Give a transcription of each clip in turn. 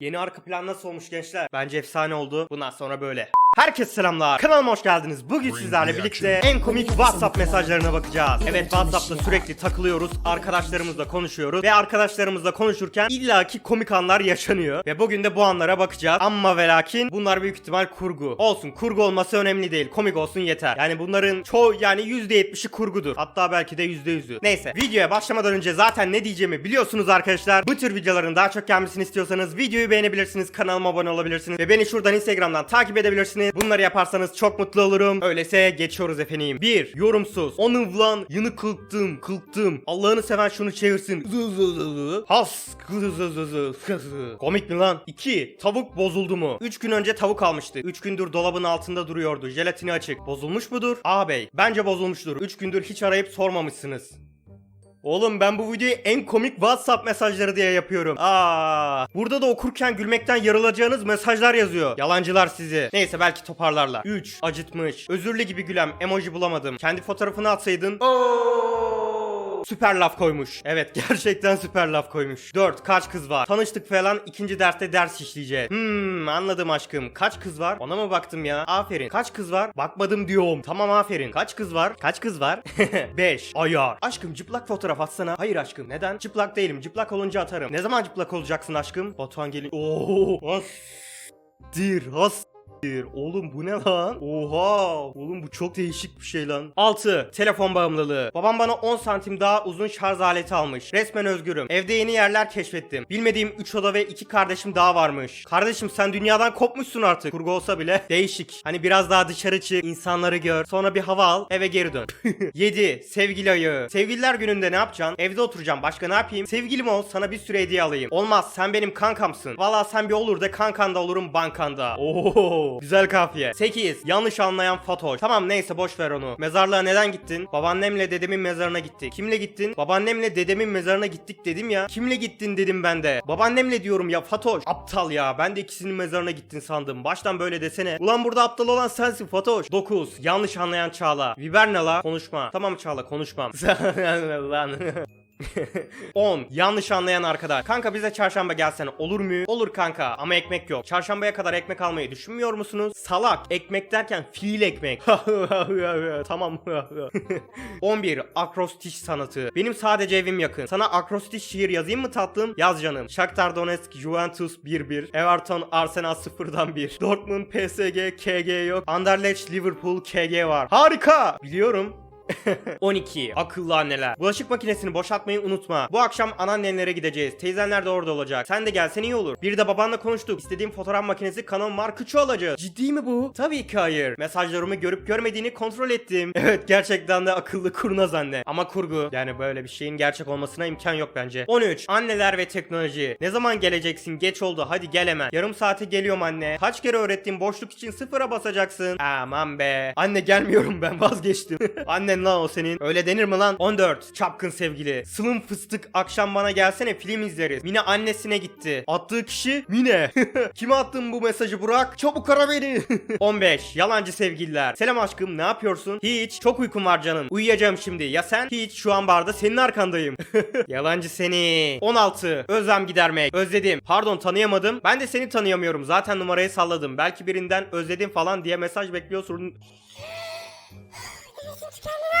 Yeni arka plan nasıl olmuş gençler? Bence efsane oldu. Bundan sonra böyle. Herkese selamlar. Kanalıma hoş geldiniz. Bugün sizlerle birlikte en komik WhatsApp mesajlarına bakacağız. Evet WhatsApp'ta sürekli takılıyoruz. Arkadaşlarımızla konuşuyoruz. Ve arkadaşlarımızla konuşurken illaki komik anlar yaşanıyor. Ve bugün de bu anlara bakacağız. Ama ve lakin bunlar büyük ihtimal kurgu. Olsun kurgu olması önemli değil. Komik olsun yeter. Yani bunların çoğu yani %70'i kurgudur. Hatta belki de %100'ü. Neyse videoya başlamadan önce zaten ne diyeceğimi biliyorsunuz arkadaşlar. Bu tür videoların daha çok gelmesini istiyorsanız videoyu beğenebilirsiniz. Kanalıma abone olabilirsiniz. Ve beni şuradan Instagram'dan takip edebilirsiniz. Bunları yaparsanız çok mutlu olurum. Öyleyse geçiyoruz efendim. 1. Yorumsuz. Onu lan yını kılktım kılktım. Allah'ını seven şunu çevirsin. Has. Komik mi lan? 2. Tavuk bozuldu mu? 3 gün önce tavuk almıştı. 3 gündür dolabın altında duruyordu. Jelatini açık. Bozulmuş mudur? Ağabey. Bence bozulmuştur. 3 gündür hiç arayıp sormamışsınız. Oğlum ben bu videoyu en komik WhatsApp mesajları diye yapıyorum. Aa, burada da okurken gülmekten yarılacağınız mesajlar yazıyor. Yalancılar sizi. Neyse belki toparlarlar. 3. Acıtmış. Özürlü gibi gülem. Emoji bulamadım. Kendi fotoğrafını atsaydın. Oo! Süper laf koymuş. Evet gerçekten süper laf koymuş. 4. Kaç kız var? Tanıştık falan ikinci derste ders işleyeceğiz. Hmm anladım aşkım. Kaç kız var? Ona mı baktım ya? Aferin. Kaç kız var? Bakmadım diyorum. Tamam aferin. Kaç kız var? Kaç kız var? 5. Ayar. Aşkım çıplak fotoğraf atsana. Hayır aşkım. Neden? Çıplak değilim. Çıplak olunca atarım. Ne zaman çıplak olacaksın aşkım? Batuhan gelin. Oo. Has. Dir. Has. Oğlum bu ne lan? Oha. Oğlum bu çok değişik bir şey lan. 6. Telefon bağımlılığı. Babam bana 10 santim daha uzun şarj aleti almış. Resmen özgürüm. Evde yeni yerler keşfettim. Bilmediğim 3 oda ve 2 kardeşim daha varmış. Kardeşim sen dünyadan kopmuşsun artık. Kurgu olsa bile değişik. Hani biraz daha dışarı çık, insanları gör. Sonra bir hava al, eve geri dön. 7. Sevgili ayı. Sevgililer gününde ne yapacaksın? Evde oturacağım. Başka ne yapayım? Sevgilim ol, sana bir sürü hediye alayım. Olmaz, sen benim kankamsın. Valla sen bir olur da kankanda olurum bankanda. Oo. Güzel kafiye. 8. Yanlış anlayan Fatoş. Tamam neyse boş ver onu. Mezarlığa neden gittin? Babaannemle dedemin mezarına gittik. Kimle gittin? Babaannemle dedemin mezarına gittik dedim ya. Kimle gittin dedim ben de. Babaannemle diyorum ya Fatoş. Aptal ya. Ben de ikisinin mezarına gittin sandım. Baştan böyle desene. Ulan burada aptal olan sensin Fatoş. 9. Yanlış anlayan Çağla. Biber ne la? Konuşma. Tamam Çağla konuşmam. Lan. 10. Yanlış anlayan arkadaş. Kanka bize çarşamba gelsene olur mu? Olur kanka ama ekmek yok. Çarşambaya kadar ekmek almayı düşünmüyor musunuz? Salak. Ekmek derken fiil ekmek. tamam. 11. Akrostiş sanatı. Benim sadece evim yakın. Sana akrostiş şiir yazayım mı tatlım? Yaz canım. Shakhtar Donetsk, Juventus 1-1. Everton, Arsenal 0'dan 1. Dortmund, PSG, KG yok. Anderlecht, Liverpool, KG var. Harika. Biliyorum. 12. Akıllı anneler. Bulaşık makinesini boşaltmayı unutma. Bu akşam anneannelere gideceğiz. Teyzenler de orada olacak. Sen de gelsen iyi olur. Bir de babanla konuştuk. İstediğim fotoğraf makinesi Canon Mark 3'ü alacağız. Ciddi mi bu? Tabii ki hayır. Mesajlarımı görüp görmediğini kontrol ettim. Evet gerçekten de akıllı kurnaz anne. Ama kurgu. Yani böyle bir şeyin gerçek olmasına imkan yok bence. 13. Anneler ve teknoloji. Ne zaman geleceksin? Geç oldu. Hadi gel hemen. Yarım saate geliyorum anne. Kaç kere öğrettiğim boşluk için sıfıra basacaksın. Aman be. Anne gelmiyorum ben vazgeçtim. Annen lan o senin. Öyle denir mi lan? 14. Çapkın sevgili. Sılım fıstık akşam bana gelsene film izleriz. Mine annesine gitti. Attığı kişi Mine. Kime attın bu mesajı Burak? Çabuk ara beni. 15. Yalancı sevgililer. Selam aşkım ne yapıyorsun? Hiç. Çok uykum var canım. Uyuyacağım şimdi. Ya sen? Hiç. Şu an barda senin arkandayım. Yalancı seni. 16. Özlem gidermek. Özledim. Pardon tanıyamadım. Ben de seni tanıyamıyorum. Zaten numarayı salladım. Belki birinden özledim falan diye mesaj bekliyorsun. Gidin kenara.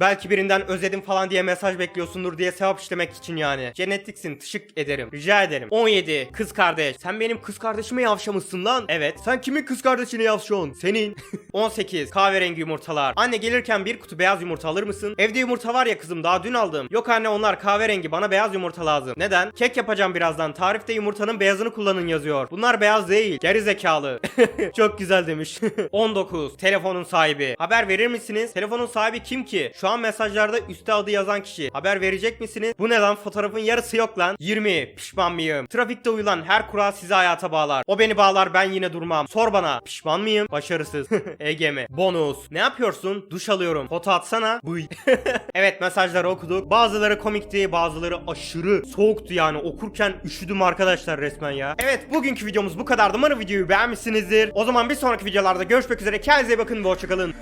Belki birinden özledim falan diye mesaj bekliyorsundur diye sevap işlemek için yani. Cennetliksin tışık ederim. Rica ederim. 17. Kız kardeş. Sen benim kız kardeşime yavşamışsın lan. Evet. Sen kimin kız kardeşine yavşıyorsun? Senin. 18. Kahverengi yumurtalar. Anne gelirken bir kutu beyaz yumurta alır mısın? Evde yumurta var ya kızım daha dün aldım. Yok anne onlar kahverengi bana beyaz yumurta lazım. Neden? Kek yapacağım birazdan. Tarifte yumurtanın beyazını kullanın yazıyor. Bunlar beyaz değil. Geri zekalı. Çok güzel demiş. 19. Telefonun sahibi. Haber verir misiniz? Telefonun sahibi kim ki? Şu an mesajlarda üstte adı yazan kişi. Haber verecek misiniz? Bu ne lan? Fotoğrafın yarısı yok lan. 20. Pişman mıyım? Trafikte uyulan her kural sizi hayata bağlar. O beni bağlar ben yine durmam. Sor bana. Pişman mıyım? Başarısız. EGM. Bonus. Ne yapıyorsun? Duş alıyorum. Foto atsana. Bıy. evet mesajları okuduk. Bazıları komikti, bazıları aşırı soğuktu yani. Okurken üşüdüm arkadaşlar resmen ya. Evet bugünkü videomuz bu kadardı. Umarım videoyu beğenmişsinizdir. O zaman bir sonraki videolarda görüşmek üzere. Kendinize bakın ve hoşçakalın.